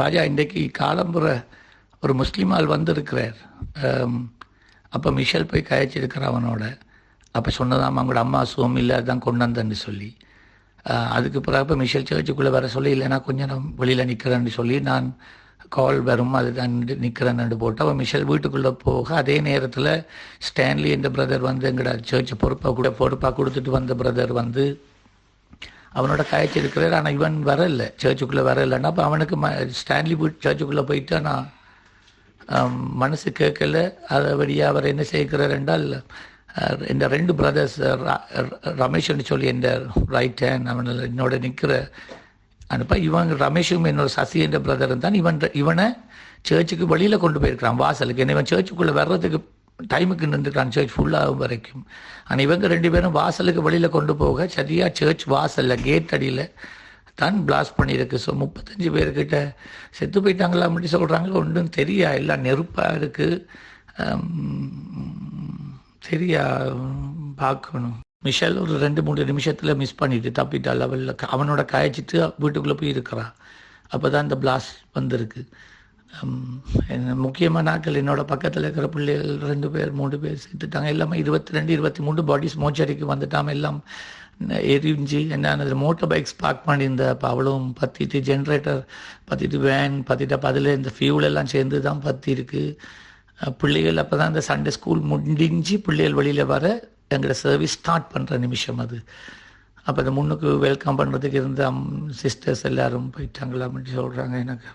ராஜா இன்றைக்கு காலம்புற ஒரு முஸ்லீம் ஆள் வந்திருக்கிறார் அப்போ மிஷல் போய் கயச்சிருக்கிற அவனோட. அப்போ சொன்னதாம் அவங்களோட அம்மா சுகம் இல்லை அதுதான் கொண்டு வந்தேன்னு சொல்லி அதுக்கு பிறகு மிஷல் சர்ச்சுக்குள்ளே வர சொல்லி இல்லைன்னா கொஞ்சம் நான் வெளியில் நிற்கிறேன்னு சொல்லி நான் கால் வரும் அதுதான் நிற்கிறேன்னு போட்டு. அவன் மிஷல் வீட்டுக்குள்ளே போக அதே நேரத்தில் ஸ்டான்லி என்ற பிரதர் வந்து எங்களோட சர்ச் பொறுப்பாக கூட பொறுப்பாக கொடுத்துட்டு வந்த பிரதர் வந்து அவனோட காய்ச்சி இருக்கிறார் ஆனால் இவன் வரல. சர்ச்சுக்குள்ளே வரலைன்னா அப்போ அவனுக்கு ம ஸ்டான்லி போய் சர்ச்சுக்குள்ளே போயிட்டா நான் மனசு கேட்கல. அதுபடியாக அவர் என்ன செய்கிறார் என்றால் இந்த ரெண்டு பிரதர்ஸ் ரமேஷ்னு சொல்லி இந்த ரைட் ஹேண்ட் அவன் என்னோட நிற்கிற அனுப்ப இவன் ரமேஷும் என்னோட சசி என்ற பிரதரும் தான் இவன் இவனை சர்ச்சுக்கு வெளியில் கொண்டு போயிருக்கிறான் வாசலுக்கு. என்ன இவன் சர்ச்சுக்குள்ளே வர்றதுக்கு டைமுக்கு நின்றுக்கிறான் சர்ச் ஃபுல்லாகும் வரைக்கும். ஆனால் இவங்க ரெண்டு பேரும் வாசலுக்கு வெளியில் கொண்டு போக சரியாக சர்ச் வாசலில் கேட் அடியில் தான் பிளாஸ்ட் பண்ணியிருக்கு. ஸோ முப்பத்தஞ்சு பேர்கிட்ட செத்து போயிட்டாங்களா அப்படி சொல்கிறாங்க ஒன்றும் தெரியா எல்லாம் நெருப்பாக இருக்குது சரியா பார்க்கணும். மிஷல் ஒரு ரெண்டு மூணு நிமிஷத்தில் மிஸ் பண்ணிட்டு தப்பிட்டா லெவலில் அவனோட காய்ச்சிட்டு வீட்டுக்குள்ளே போய் இருக்கிறான் அப்போ தான் இந்த பிளாஸ்ட் வந்திருக்கு. முக்கியமான நாட்கள் என்னோட பக்கத்தில் இருக்கிற பிள்ளைகள் ரெண்டு பேர் மூணு பேர் சேர்த்துட்டாங்க. எல்லாமே இருபத்தி ரெண்டு இருபத்தி மூணு பாடிஸ் மோச்சரிக்கு வந்துட்டாம எல்லாம் எரிஞ்சு என்னது மோட்டர் பைக்ஸ் பார்க் பண்ணியிருந்த அப்போ அவ்வளவும் பற்றிட்டு ஜென்ரேட்டர் பற்றிட்டு வேன் பற்றிட்டு அப்போ அதில் இந்த ஃபியூல் எல்லாம் சேர்ந்து தான் பற்றிருக்கு பிள்ளைகள் அப்போ தான் இந்த சண்டே ஸ்கூல் முடிஞ்சு பிள்ளைகள் வெளியில் வர எங்களோட சர்வீஸ் ஸ்டார்ட் பண்ணுற நிமிஷம் அது. அப்போ இந்த முன்னுக்கு வெல்கம் பண்ணுறதுக்கு இருந்த சிஸ்டர்ஸ் எல்லாரும் போயிட்டாங்களா அப்படின்னு சொல்கிறாங்க எனக்கு.